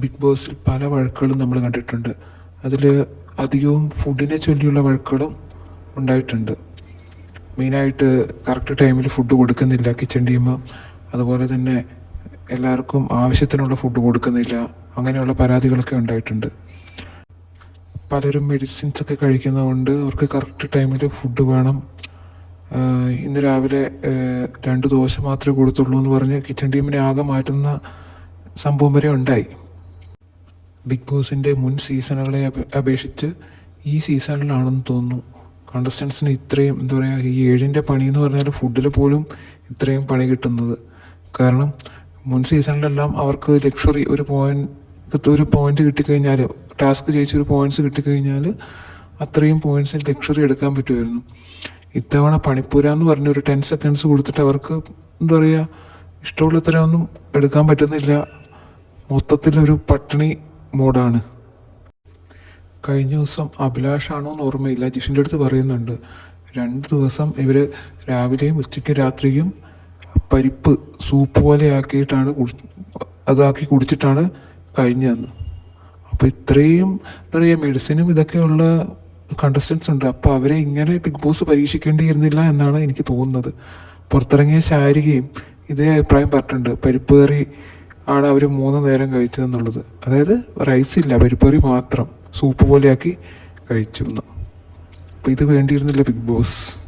Big ബോസിൽ പല വഴക്കുകളും നമ്മൾ കണ്ടിട്ടുണ്ട്. അതിൽ അധികവും ഫുഡിനെ ചൊല്ലിയുള്ള വഴക്കുകളും ഉണ്ടായിട്ടുണ്ട്. മെയിനായിട്ട് കറക്റ്റ് ടൈമിൽ ഫുഡ് കൊടുക്കുന്നില്ല കിച്ചൺ ടീം അതുപോലെ തന്നെ എല്ലാവർക്കും ആവശ്യത്തിനുള്ള ഫുഡ് കൊടുക്കുന്നില്ല. അങ്ങനെയുള്ള പരാതികളൊക്കെ ഉണ്ടായിട്ടുണ്ട്. പലരും മെഡിസിൻസ് ഒക്കെ കഴിക്കുന്നതുകൊണ്ട് അവർക്ക് കറക്റ്റ് ടൈമിൽ ഫുഡ് വേണം. ഇന്ന് രാവിലെ രണ്ട് ദോശ മാത്രമേ കൊടുത്തുള്ളൂ എന്ന് പറഞ്ഞ് കിച്ചൺ ടീമിനെ ആകെ മാറ്റുന്ന സംഭവം വരെ ഉണ്ടായി. ബിഗ് ബോസിന്റെ മുൻ സീസണുകളെ അപേക്ഷിച്ച് ഈ സീസണിലാണെന്ന് തോന്നുന്നു. കണ്ടസ്റ്റൻസിന് ഇത്രയും എന്താ പറയുക ഈ ഏഴിന്റെ പണി എന്ന് പറഞ്ഞാൽ ഫുഡിൽ പോലും ഇത്രയും പണി കിട്ടുന്നത്. കാരണം മുൻ സീസണിലെല്ലാം അവർക്ക് ലക്ഷറി ഒരു പോയിന്റ് ഒരു പോയിന്റ് കിട്ടിക്കഴിഞ്ഞാൽ ടാസ്ക് ജയിച്ച ഒരു പോയിന്റ്സ് കിട്ടിക്കഴിഞ്ഞാൽ അത്രയും പോയിന്റ്സിൽ ലക്ഷറി എടുക്കാൻ പറ്റുമായിരുന്നു. ഇത്തവണ പണിപ്പൂര എന്ന് പറഞ്ഞ ഒരു ടെൻ സെക്കൻഡ്സ് കൊടുത്തിട്ട് അവർക്ക് എന്താ പറയുക ഇഷ്ടമുള്ള ഇത്രയൊന്നും എടുക്കാൻ പറ്റുന്നില്ല. മൊത്തത്തിലൊരു പട്ടിണി മോഡാണ്. കഴിഞ്ഞ ദിവസം അഭിലാഷാണോ എന്ന് ഓർമ്മയില്ല. ജിഷിന്റെ അടുത്ത് പറയുന്നുണ്ട് രണ്ട് ദിവസം ഇവർ രാവിലെയും ഉച്ചയ്ക്ക് രാത്രിയും പരിപ്പ് സൂപ്പ് പോലെ ആക്കിയിട്ടാണ് അതാക്കി കുടിച്ചിട്ടാണ് കഴിഞ്ഞതെന്ന്. അപ്പോൾ ഇത്രയും എന്താ പറയുക മെഡിസിനും ഇതൊക്കെയുള്ള കണ്ടസ്റ്റൻസ് ഉണ്ട്. അപ്പോൾ അവരെ ഇങ്ങനെ ബിഗ് ബോസ് പരീക്ഷിക്കേണ്ടിയിരുന്നില്ല എന്നാണ് എനിക്ക് തോന്നുന്നത്. പുറത്തിറങ്ങിയ ശാരികയും ഇതേ അഭിപ്രായം പറഞ്ഞിട്ടുണ്ട്. പരിപ്പ് കറി ആണ് അവർ മൂന്ന് നേരം കഴിച്ചതെന്നുള്ളത് അതായത് റൈസ് ഇല്ല പരിപ്പറി മാത്രം സൂപ്പ് പോലെയാക്കി കഴിച്ചു എന്ന്. അപ്പോൾ ഇത് വേണ്ടിയിരുന്നില്ല ബിഗ് ബോസ്